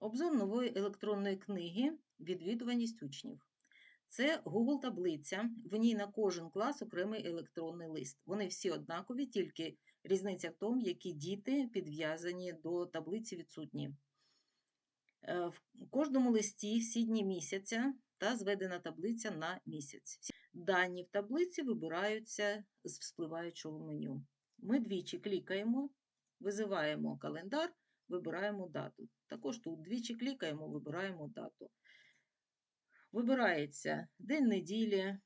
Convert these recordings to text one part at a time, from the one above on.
Обзор нової електронної книги Відвідуваність учнів. Це Google таблиця. В ній на кожен клас окремий електронний лист. Вони всі однакові, тільки різниця в тому, які діти підв'язані до таблиці відсутні. Е, В кожному листі всі дні місяця та зведена таблиця на місяць. Дані в таблиці вибираються з вспливаючого меню. Ми двічі клікаємо, визиваємо календар, вибираємо дату. Також тут двічі клікаємо, вибираємо дату. Вибирається день неділі,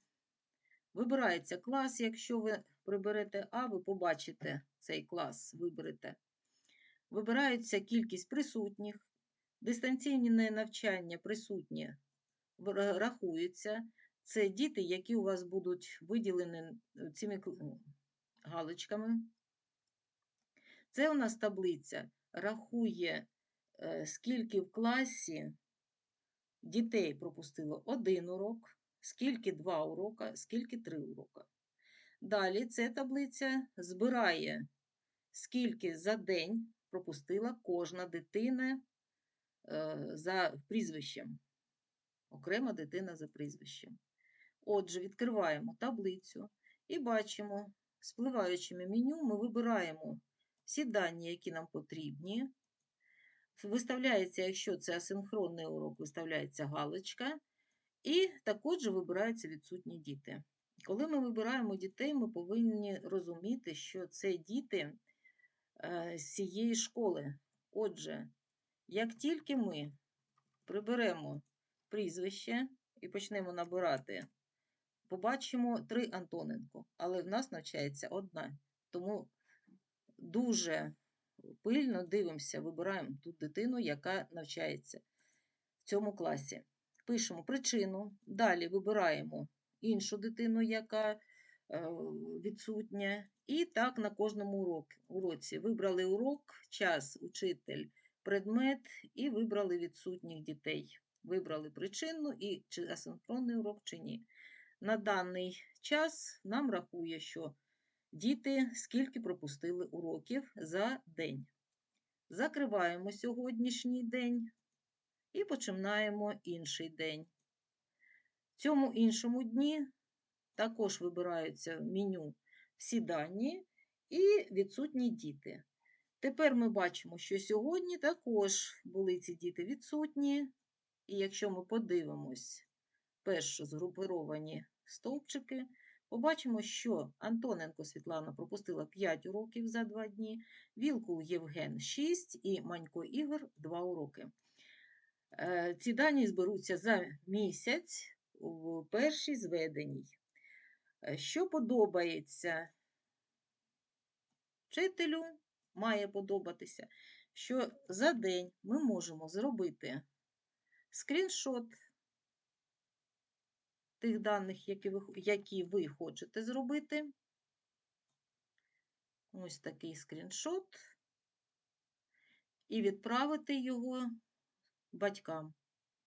вибирається клас, якщо ви приберете А, ви побачите цей клас, виберете. Вибирається кількість присутніх, дистанційне навчання присутні в- рахуються. Це діти, які у вас будуть виділені цими галочками. Це у нас таблиця рахує, е, скільки в класі дітей пропустило один урок, скільки два урока, скільки три урока. Далі ця таблиця збирає, скільки за день пропустила кожна дитина е, за прізвищем. Окрема дитина за прізвищем. Отже, відкриваємо таблицю і бачимо, спливаючими меню ми вибираємо всі дані, які нам потрібні. Виставляється, якщо це асинхронний урок, виставляється галочка, і також вибираються відсутні діти. Коли ми вибираємо дітей, ми повинні розуміти, що це діти е, з цієї школи. Отже, як тільки ми приберемо прізвище і почнемо набирати, побачимо три Антоненко, але в нас навчається одна. Тому дуже пильно дивимося, вибираємо ту дитину, яка навчається в цьому класі. Пишемо причину, далі вибираємо іншу дитину, яка е, відсутня. І так на кожному уроці. Вибрали урок, час, учитель, предмет і вибрали відсутніх дітей. Вибрали причину і чи асинхронний урок, чи ні. На даний час нам рахує, що діти скільки пропустили уроків за день. Закриваємо сьогоднішній день і починаємо інший день. В цьому іншому дні також вибираються в меню всі дані і відсутні діти. Тепер ми бачимо, що сьогодні також були ці діти відсутні. І якщо ми подивимось перші згруповані стовпчики, побачимо, що Антоненко Світлана пропустила 5 уроків за 2 дні, Вілкул Євген 6 і Манько Ігор 2 уроки. Е, Ці дані зберуться за місяць в першій зведеній. Е, Що подобається вчителю, має подобатися, що за день ми можемо зробити скріншот тих даних, які ви, які ви хочете зробити. Ось такий скріншот. І відправити його батькам.